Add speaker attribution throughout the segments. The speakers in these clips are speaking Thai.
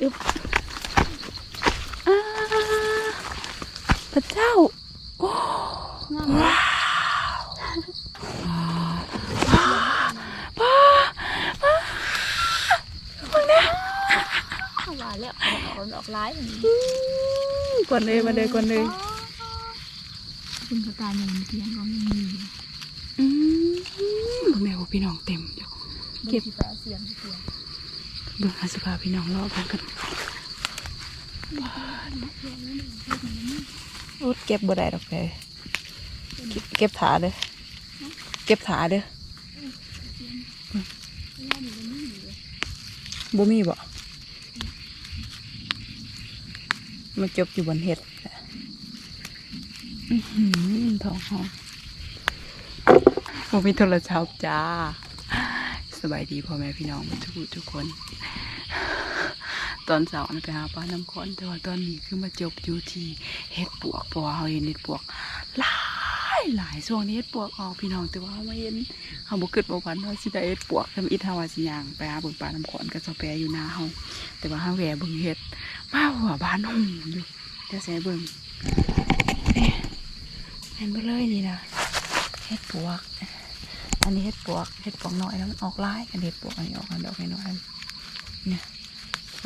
Speaker 1: อึบพระเจ้า โอ้
Speaker 2: งามมาก
Speaker 1: ป้าป้ามึงเนี่ย
Speaker 2: เอาหวานแล้วเอาเออกร้ายอย่างนี้
Speaker 1: กวนเลยมาเลยกวนเลย
Speaker 2: คุณกระตายอย่างเทียนก็ไม่มี
Speaker 1: อืมแม่ว่าพี่น้องเต็มอยู่
Speaker 2: เก็บเสียงเสียง
Speaker 1: เบิ่งอาสิพาพี่น้องรอบกันอุดเก็บบ่ได้ดอกเก็บเก็บถาเด้อเก็บถาเด้อบ่มีบ่มาจบอยู่บนเห็ดอื้อหือท้องหอมบ่มีโทรศัพท์จ้า สบายดีพ่อแม่พี่น้องทุกทุกคน ตอนเสาร์ไปหาปลาน้ำข้นแต่ว่าตอนนี้คือมาจบอยู่ที่เฮ็ดปวกพราะว่าเขาเห็นเฮ็ดปวกหลายหลายช่วงนี้เฮ็ดปวกออกพี่น้องแต่ว่าไม่เห็นเขาบ่เกิดบวันว่าสิได้เฮ็ดปวกทำอิทาวาสิยางไปหาบิ่งปลาน้ำข้นกับสแปรอยู่หน้าเฮาแต่ว่าเฮาแหวบิ่งเฮ็ดมาหัวบ้านหุ่มอยู่เดี๋ยวสิให้เบิ่งนี่เห็นบ่เลยนี่นะเฮ็ดปวก อันนี้เห็ดปวกเห็ดปวกน้อยแล้วมันออกลายอันเห็ดปวกอันนี้ออกอันดอกน้อยเนี่ย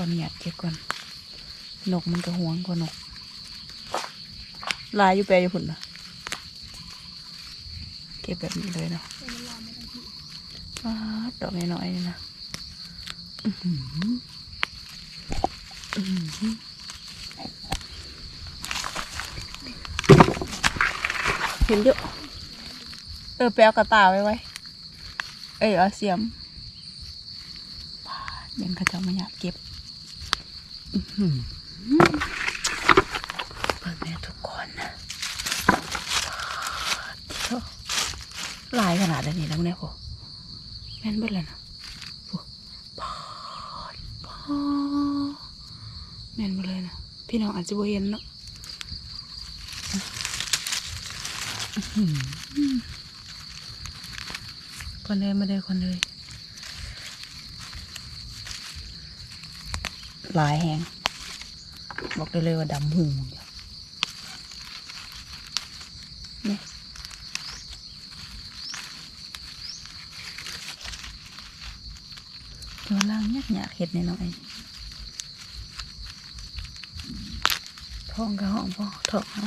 Speaker 1: อนเหยียดเก็บก่อนนกมันก็ห่วงกว่านก ลายอยู่แปรอยู่หุ่นนะเก็บแบบนี้เลยเนาะว้าดอกน้อยๆนี่นะเห็นเยอะเออไปเอากระต่ายไว้ไว้ เอ้ยเอาเสียมยังขจะมาอยากเก็บ เปิดแม่ทุกคนนะเที่ยวลายขนาดนี้แล้วเนี่ยโหแม่นเบิดเลยนะโหพอดพอดแม่นเบิดเลยนะพี่น้องอาจจะบ่เห็นเนาะอื้อหือคนเลยมาเลยคนเลย ลายแหงบอกได้เลยว่าดำหูเนี่ตัวล่างยักหยากเห็ดน้อยท้องกระห้องพ่อท้องเขา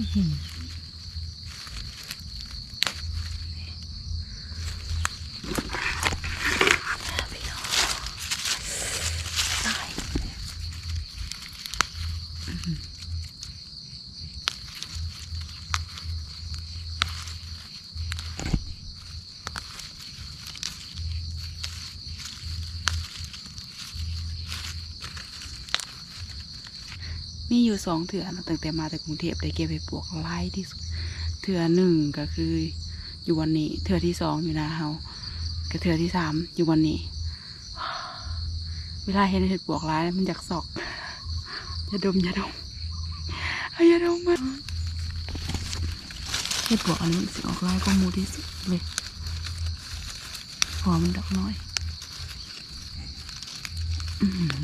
Speaker 1: Mm-hmm. อยู่สองเถื่อนตั้งแต่มาจากกรุงเทพได้เก็บไปปลวกไล่ที่สุดเถื่อหนึ่งก็คืออยู่วันนี้ เถื่อที่สองอยู่นะเฮากับเถื่อที่สามอยู่วันนี้ เวลาเห็นเห็ดปลวกร้ายมันอยากสอกอย่าดมอย่าดมเอย่าดมมันเห็ดปลวกอันนี้มันสิออกร้ายก็มูที่สุดเลยพอมันดอกน้อย อืหือ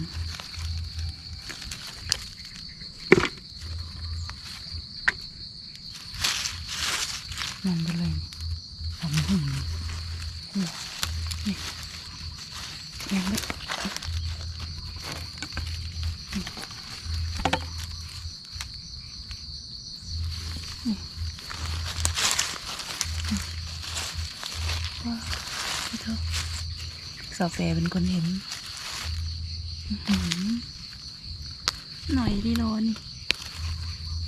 Speaker 1: นั่นไปเลยนี่ทำหุ่นนี่นี่ยังไม่ พี่เจ้า สาวแฟเป็นคนเห็นหน่อยที่รอนี่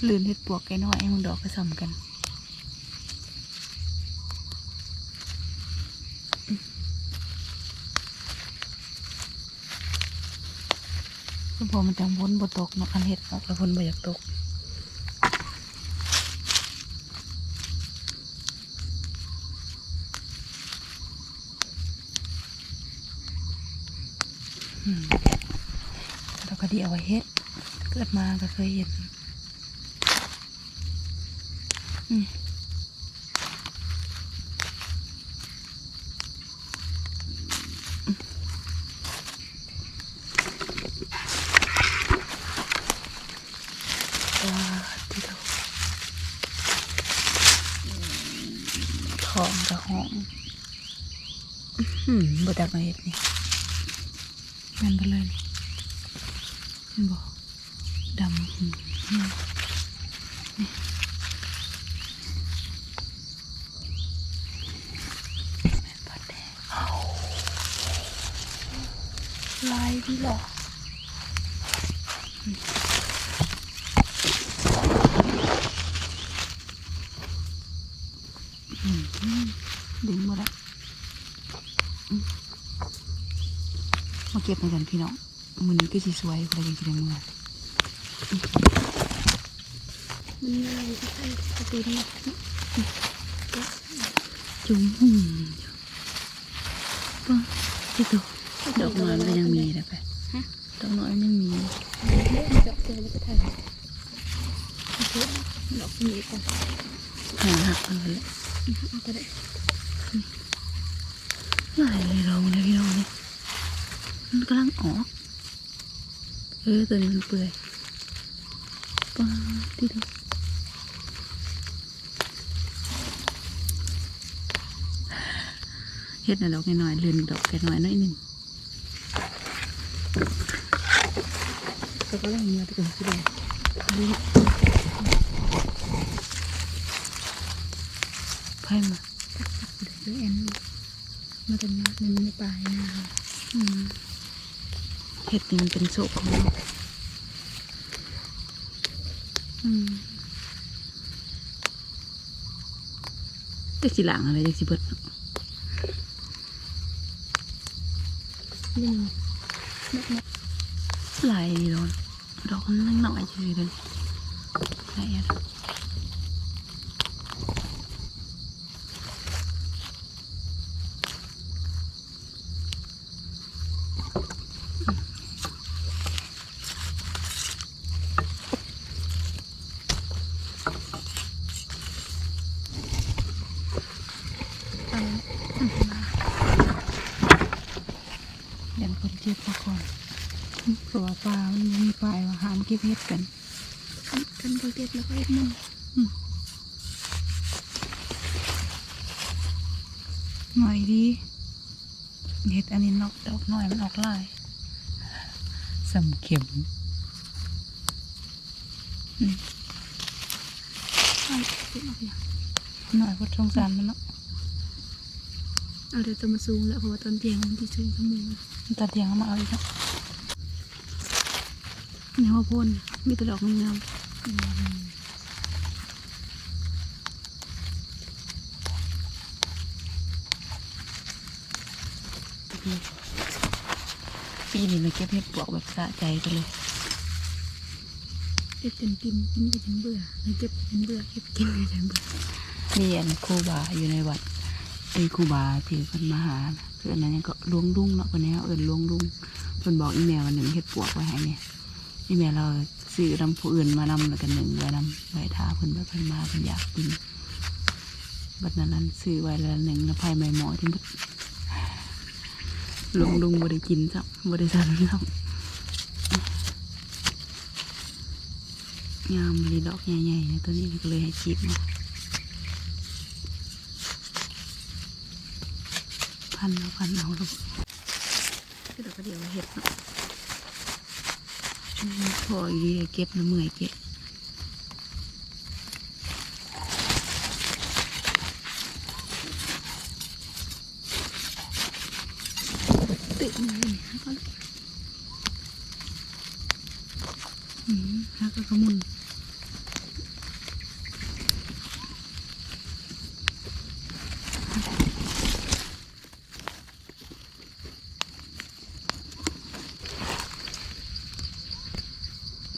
Speaker 1: ลืนเห็ดปวกแกน้อยให้มึงดอกไปซ้ำกันคือพอมันจังวนบ่ตกเนาะอันเห็ดออกแล้วพ้นบ่อยากตก เราก็ดีเอาไว้เฮ็ด เกิดมาก็เคยเห็นว้าที่เราทองกระหองอืมบดักมาเห็ดนี่แม่นไปเลยนี่ บอกดำอืนี่แม่ปลาแดงเอาลายพี่หรออือดึงหมดละอืมาเก็บเหมือนกันพี่น้อง มือนี้ก็สีสวยคนละอย่างที่ในเมือ
Speaker 2: มันอะไรก็ใช่ประตูนี้
Speaker 1: จุ้มหุ่มป้าที่ตัวดอกไม้มันก็ยังมีเลยไปดอกไม้มันยังมี
Speaker 2: มันจะเจอแล้วก็ถ่ายดอกนี้ก่อน
Speaker 1: หาหักมันเลย
Speaker 2: เอาก็ได้
Speaker 1: หลายเลยลองเลยพี่น้องเนี่ยมันกำลังออก ออตัวนี้มันเปื่อยป้าที่ตัวเฮ็ดน่ะดอกน้อยๆเลื่อนดอกแค่น้อยน้อยหนึ่งก็กำลังเนื้อตัวสิเลยไพ่มา
Speaker 2: เดี๋ยวแอนมาตรงนี้มันไม่ปลายนะ
Speaker 1: อืม เห็ดนี่มันเป็นโศกของเราอืมแต่สิหลังอะไรจะสิเบิดเนาะ
Speaker 2: นี่
Speaker 1: หลายดีโดนดอกมันหน่อยๆเลยหลายอันเดี๋ยวคนเจ็บมาก่อนเพราะว่าปลามันยังมีปลายว่าห้ามเก็บเห็ดกัน
Speaker 2: กันโปรเจกต์แล้วก็เอ็ดมัน
Speaker 1: หน่อยดีเห็ดอันนี้นอกดอกหน่อยมันออกลายสำเข็ม
Speaker 2: ใช่เก็บออกอย่าง
Speaker 1: หน่อยพดสงสารมันเนาะ
Speaker 2: เอาเดี๋ยวจะมาซูมแล้วเพราะว่าตอนเตียงมันที่ซูมทั้งมือ
Speaker 1: มันตัดเดียงเอามาเอาอีกเนาะ
Speaker 2: ในหัวโพ่นมีแต่ดอกงาม
Speaker 1: ปีนี้เราเก็บเห็ดปวกแบบสะใจกันเลย
Speaker 2: เก็บจนกินกินไปจนเบื่อแล้วเก็บจนเบื่อเก็บกินไปจนเบื่อ
Speaker 1: มีอันครูบาอยู่ในวัดไอ้ครูบาที่เพิ่นมาหาน่ะคืออันนั้นก็ลวงลุงเนาะคนนี้เอิญลวงลุงเพิ่นบอกอีแมววันหนึ่งเห็ดปวกไว้ให้เนี่ยอีแมวเราซื้อนำผู้อื่นมานำแล้วกันหนึ่งไว้นำไว้ทาเพิ่นแบบเพิ่นมาเพิ่นอยากกินบัดนั้นซื้อไว้แล้วหนึ่งแล้วไผ่ใหม่หมอที่มัน ลงลงบ่ได้กินจ้ะบ่ได้สั่นจ้ะงามเลยดอกใหญ่ๆนะตัวนี้ก็เลยให้จีบมาพันเอาพันเอาลูกก็เดี๋ยวก็เดี๋ยวเห็ดเนาะพออีกทีเก็บน้ำเมื่อยเก็บ
Speaker 2: ติดมาเลยฮะก็
Speaker 1: อืมแล้วก็ขมุน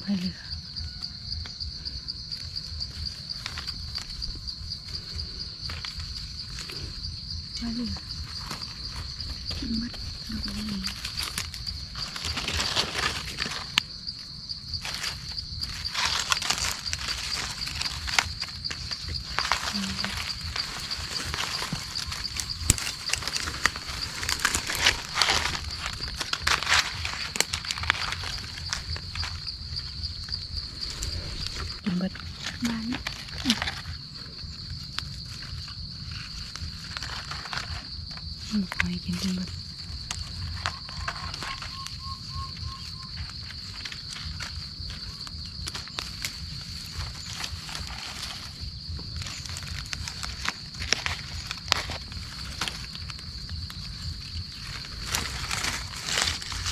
Speaker 1: ไปเลยไปเลยมัดดอกนี้
Speaker 2: เกิ
Speaker 1: นเบิด
Speaker 2: บ้าน
Speaker 1: อืมหอย กินกันเบิด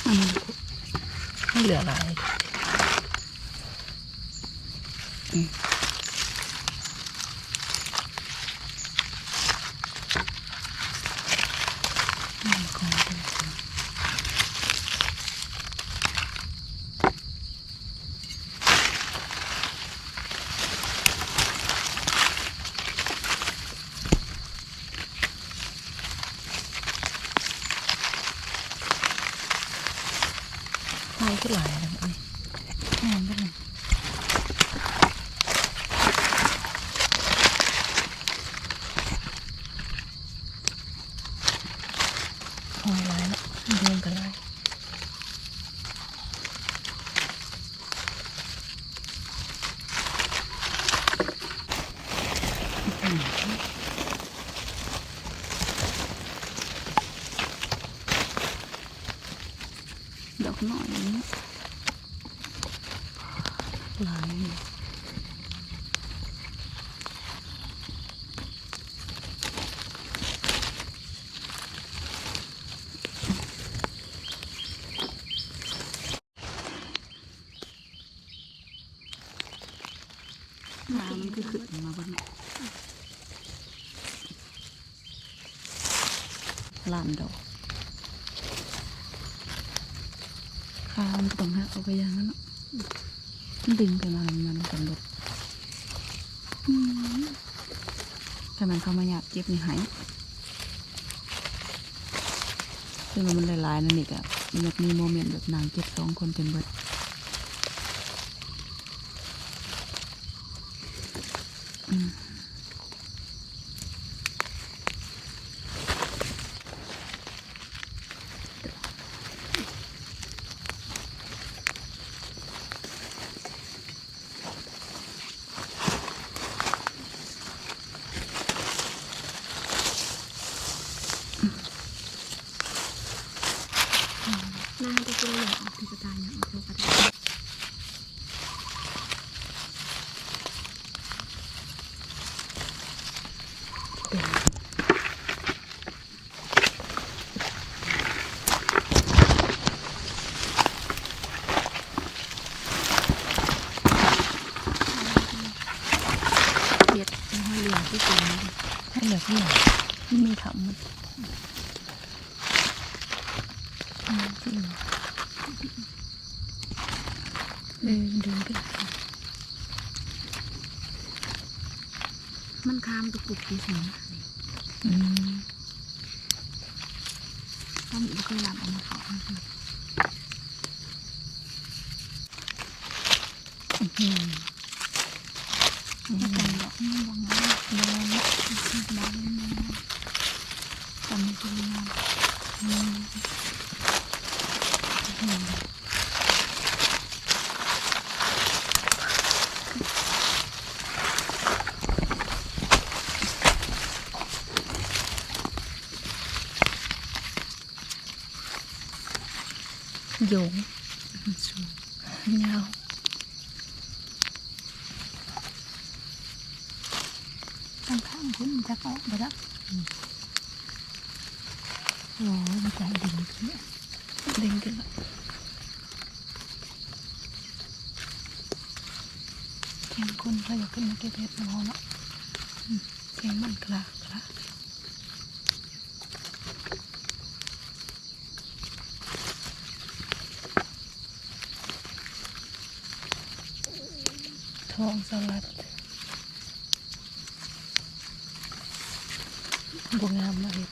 Speaker 1: อืมไม่เหลืออะไรอืม อืมของเพิ่นจ้ะหอยก็หลายแล้วมั้ยแม่นบ่ล่ะหอยหลายแล้วเดินกันหลายอื้อหือ ดอกหน่อยนี้หลายน้ำมันก็ขึ้นมาบนลานดอกข้ามนตรงหักเอาไปอย่างนั้นเนาะมันดึงไปมามันกันหมดอืมแต่มัน ก็บนี่หายซึ่งมันหลายๆนั่นอีกอะมันอยากมีโมเมนต์แบบนางเจ็บสองคนเป็นเบิด อืม
Speaker 2: หน้าจะตัวใหญ่ออกที่สไตล์อย่างออกตัวกระดาษ
Speaker 1: เบียดให้เหลือที่เป็นให้เหลือที่ไหนไม่มีขำมันอืมที่เหลือเออเดินไป
Speaker 2: มันคามตะกุก ที่สิง
Speaker 1: อืม
Speaker 2: ต้องมีเคยรับเอามาเขา
Speaker 1: อืมอื
Speaker 2: ไม่
Speaker 1: ม
Speaker 2: เป็นหรอกไม่บางงาน
Speaker 1: นอน
Speaker 2: บางงานทำเป็นงาน
Speaker 1: อืมอืมโยงสูงยาว
Speaker 2: ข้างข้างคุณจะเกาะไปแล้ว
Speaker 1: โอ้ยมันใจดึงขึ้นดึงขึ้นละเสียงคนเขาอยากขึ้นมาเก็บเห็ดนอนละเสียงมันกระกระทองสลัดบวงามมาเห็ด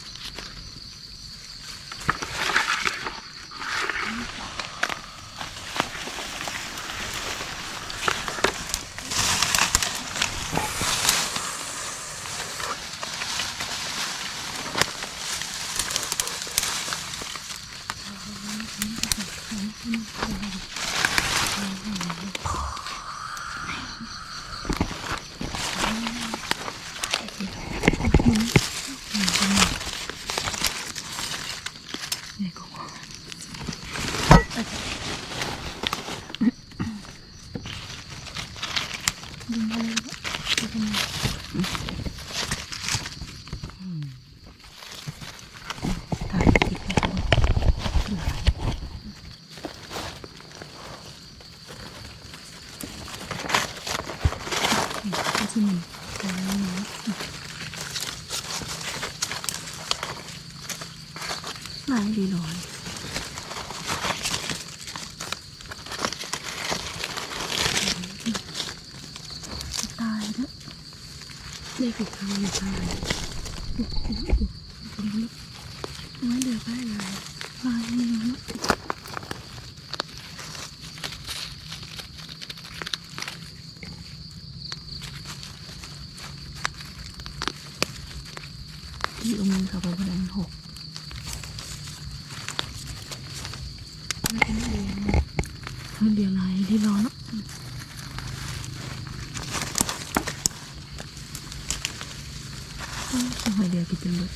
Speaker 2: แล้วก็มา
Speaker 1: ถ่ายคลิปให้เขาหลาย
Speaker 2: ก็ที่มันกลางน้
Speaker 1: หลายดีหน่อยำ
Speaker 2: ตายแล้ว ได้ผิดทางอยู่ตายน้อยเดือดได้เลยลายนี่เนาะ
Speaker 1: ที่เอามือเข้าไปบนนั้นหก
Speaker 2: มันเป็นเดือน
Speaker 1: มันเดียวลายที่ร้อนเนาะทำไมเดียวกินเป็นแบบ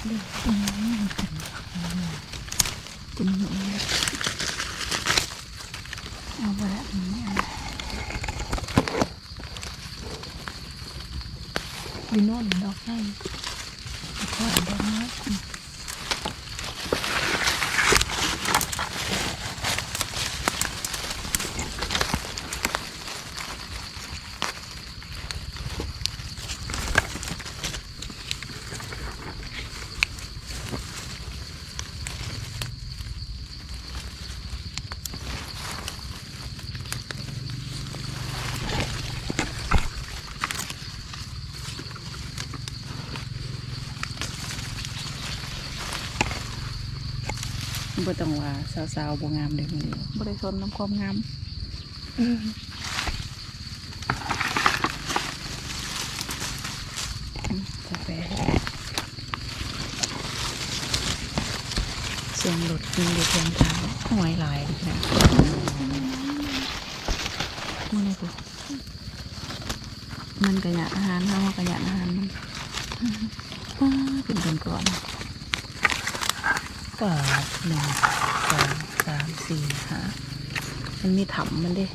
Speaker 1: กินหนูเอาไปละนี่เอา
Speaker 2: อยู่โน่นดอกให้ขอดดอกไม้
Speaker 1: บ่ต้องว่าสาวๆบ่งามเด้อมื้อนี้บ่ได้สนน้ำความงามอืมกาแฟเสียงรถกินอยู่เพียงทางหวยหลายเลยนะมื้อนี้กูมันกระยะอาหารเฮากระยะอาหารมันป้าเป็นกันก่อน ปาดหนึ่งสองสามสี่ห้ามันมีถัมมันด้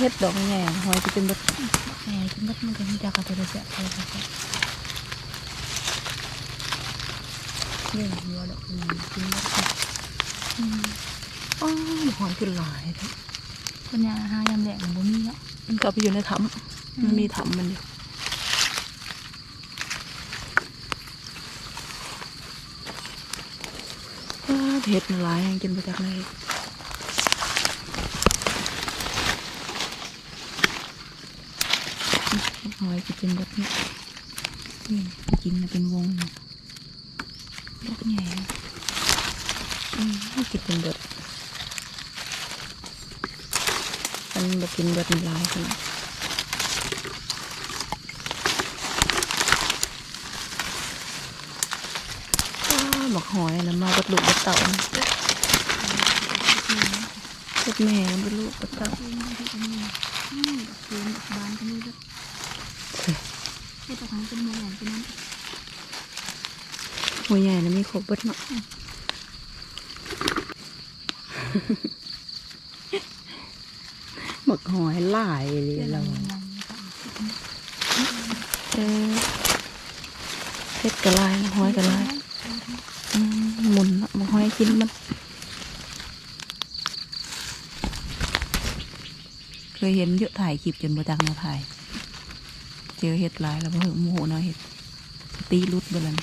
Speaker 1: เฮ็ดดอกแง่หอยจะเป็นแบบ
Speaker 2: แหมกินบัดมันก็มีจากกระตัวเสียไปแล้วก็เรื่องหัวดอกอืมกินบัด
Speaker 1: อ้าวหอยคือหลายเด้
Speaker 2: ปัญญาหายามแหลกมันบ่มีเนาะ
Speaker 1: มันก็เอาไปอยู่ในถัมมันมีถัมมันเด้อ้าว เห็ดมันหลายยังกินไปจากไหนหอยจะเป็นแบบนี้นี่กินมันเป็นวงนะ
Speaker 2: ดอกใหญ่
Speaker 1: อืมกินเป็นเบิดมันแบบกินเบิดมันหลายขนาดอ้าว บักหอยนะมาบัดลูกบัดเต่านะเพ็ดแม่บัดลูกบัดเต่า
Speaker 2: อืนี้อืมดอกคูณดอกบานก็มีด้วยไอ้ดอกนั้นเป็นมืองเป็นนั้น
Speaker 1: หัวใหญ่นะมีครบเบิดเนาะบักหอยหลายเลย
Speaker 2: เราเรา
Speaker 1: เออเพ็ดกระลายหอยกระลาย หมุนเนาะบักหอยกินมันเคยเห็นเยอะถ่ายคลิปจนบ่จักแนวถ่าย เจอเห็ดหลายแล้วบ่เหิงโมโหเนาะเห็ดตีรุดเบลัน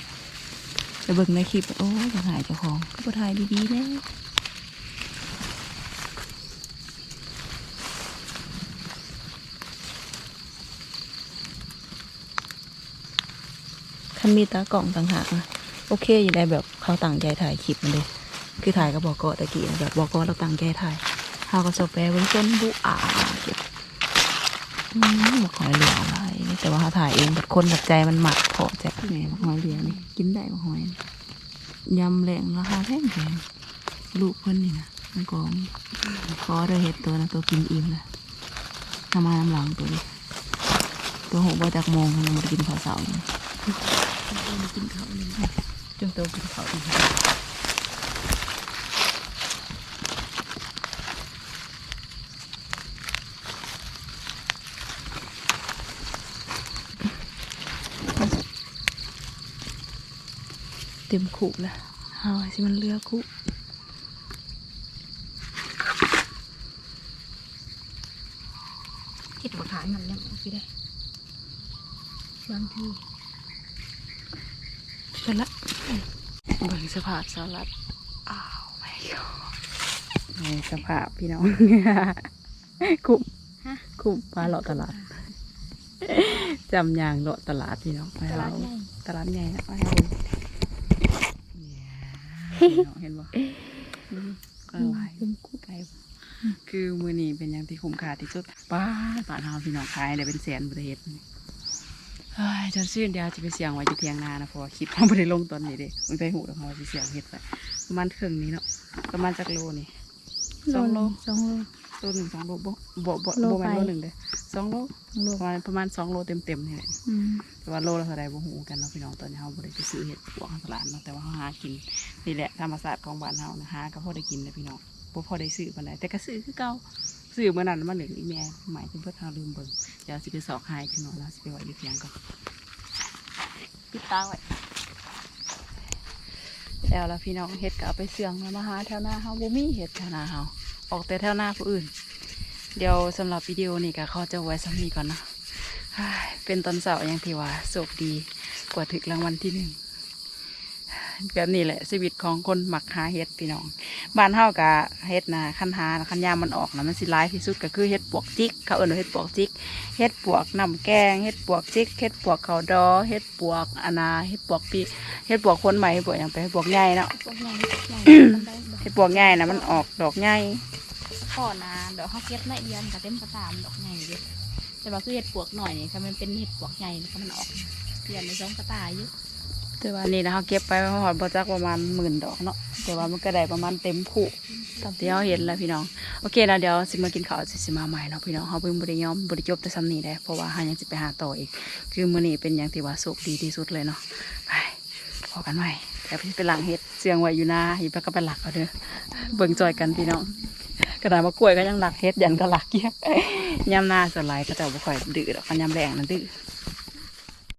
Speaker 1: ไปเบิ่งในคลิปโอ้ยจะถ่ายเจ้าของก็บ่ถ่ายดีๆแน่คันมีตากล่องต่างหากนะ โอเคอยู่ได้แบบเขาตั้งใจถ่ายคลิปมันเลย คือถ่ายกับบอกกตะกี้แบบบอกกเราตั้งใจถ่ายเฮาก็สแปรเบิ่งต้นบุอาเก็บอืมบอกหอยเหลืออะไรแต่ว่าเขาถ่ายเองแบบคนแบบใจมันหมักพอใจแม่บอกหอยเหลือนี่กินได้บอกหอยยำแรงราคาแพงแพงลูกเพิ่นนี่นะมันกองขอเด้อเห็ดตัวนะตัวกินอิ่มนะทำมาน้ำหลังตัวนี้ตัวหกว่จากโมงมันยังมากินข้าวเสาร์นี่
Speaker 2: กินข้าวหนึ่ง
Speaker 1: จนตัวกินข้าวอีกต็มคุแล้วเลือ
Speaker 2: chúng tôi cũng khỏi đi tìm cụ là hào
Speaker 1: hay mình lừa cụ chết một thái mà ภาพสลัดอ้าวไม่ก็ในสภาพพี่น้อง คุ้ม
Speaker 2: ฮะ
Speaker 1: คุ้มปลาเลาะตลาดจำยางเลาะตลาดพี่น้องไป
Speaker 2: ตลา
Speaker 1: เรา
Speaker 2: ดใหญ่
Speaker 1: ตลาดใหญ่นะไปเราเนี่ยพี่น้องเห็นบ่อืมก็หลาย
Speaker 2: เป็นกุ๊ก
Speaker 1: ไก่คือมือนี้เป็นอย่างที่คุ้มค่าที่สุดป้าป่านเฮาพี่น้องขายได้เป็นแสนประเทศเฮ้ย จนซื่นเดียวจะไปเสียงไว้จะเทียงนานะเพราะว่าคลิปเราไม่ได้ลงตอนนี้เด้มันไปหูแล้วเขาจะเสียงเห็ดไปประมาณครึ่งนี้เนาะประมาณจักโลนี่สองโล
Speaker 2: สองโล
Speaker 1: โลหนึ่งสองโลบ่บ่บ่
Speaker 2: โล
Speaker 1: บ่แม่น
Speaker 2: ไป
Speaker 1: โลหนึ่งเด้สองโล
Speaker 2: สองโล
Speaker 1: ประมาณประมาณสองโลเต็มเต็มๆนี่แหละ
Speaker 2: อืม
Speaker 1: แต่ว่าโลละเท่าไรบ่หูกันเนาะพี่น้องตอนนี้เฮาบ่ได้ไปซื้อเห็ดปวกตลาดเนาะแต่ว่าเฮาหากินนี่แหละธรรมศาสตร์ของบ้านเฮานะหาก็พอได้กินเลยพี่น้องบ่พอได้ซื้อปานใดแต่ก็ซื้อคือเก่า ซื้อเมื่อนั้นมาเหลืองอีแม่หมายถึงเพิ่นเฮาลืมเบิ่งเดี๋ยวสิไปสอกหายพี่น้องแล้วสิไปไว้อยู่เพียงก่อนปิดตาไว้แล้วล่ะพี่น้องเห็ดก็เอาไปเสื่องแล้วมาหาแถวหน้าเฮาบ่มีเห็ดแถวหน้าเฮาออกแต่แถวหน้าผู้อื่น เดี๋ยวสำหรับวิดีโอนี้ก็ขอจะไว้สำนี้ก่อนนะเป็นตอนเสาร์อย่างที่ว่าโชคดีกว่าถึกรางวัลที่หนึ่ง แบบนี้แหละชีวิตของคนหมักหาเฮ็ดพี่น้องบ้านเฮากะเฮ็ดนะคันหาคันยามมันออกนะมันสิร้ายที่สุดก็คือเฮ็ดปวกจิกเขาเอิ้นว่าเฮ็ดปวกจิกเฮ็ดปวกน้ำแกงเฮ็ดปวกจิกเฮ็ดปวกเขาวดอเฮ็ดปวกอนาเฮ็ดปวกปีเฮ็ดปวกคนใหม่เฮ็ดปวกอย่างไปเฮ็ดปวกใหญ่เนาะ
Speaker 2: พวกใหญ่ใหญ่มันได้ดอก
Speaker 1: เฮ็ดปวกใหญ่นะมันออกดอกใหญ่
Speaker 2: ข้อนาดอกเขาเก็บในเดือนกับเต็มกระตามดอกใหญ่เยอะแต่ว่าคือเห็ดปวกหน่อยนี่ค่ะมันเป็นเห็ดปวกใหญ่นี่ค่ะมันออกเดือนในสองกระตายเยอะ
Speaker 1: แต่ว่านี่นะเขาเก็บไปเพระว่าบ่จักประมาณหมื่นดอกเนาะแต่ว่ามันก็ได้ประมาณเต็มผูตามที่เขาเห็นแล้วพี่น้องโอเคนะเดี๋ยวสิมากินข้าวสิสิมาใหม่เนาะพี่น้องเขาเพิ่งบริยอมบริจบแต่ซ้ำนี้ได้เพราะว่าหายังสิไปหาต่ออีก คือมื้อนี้เป็นอย่างที่ว่าโชคดีที่สุดเลยเนาะไปพอกันใหม่เดี๋ยวพี่ไปล้างเห็ดเสียงไว้อยู่นาหิบก็ไปหลักเอาเด้อเบิ่งจอยกันพี่น้องกระดาษมะกล้วยก็ยังหลักเห็ดยันก็หลักเกี้ยยำหน้าสวนไหลายก็จะบ่ค่อยดื้อดอกกันยำแรงนั่นดื้อ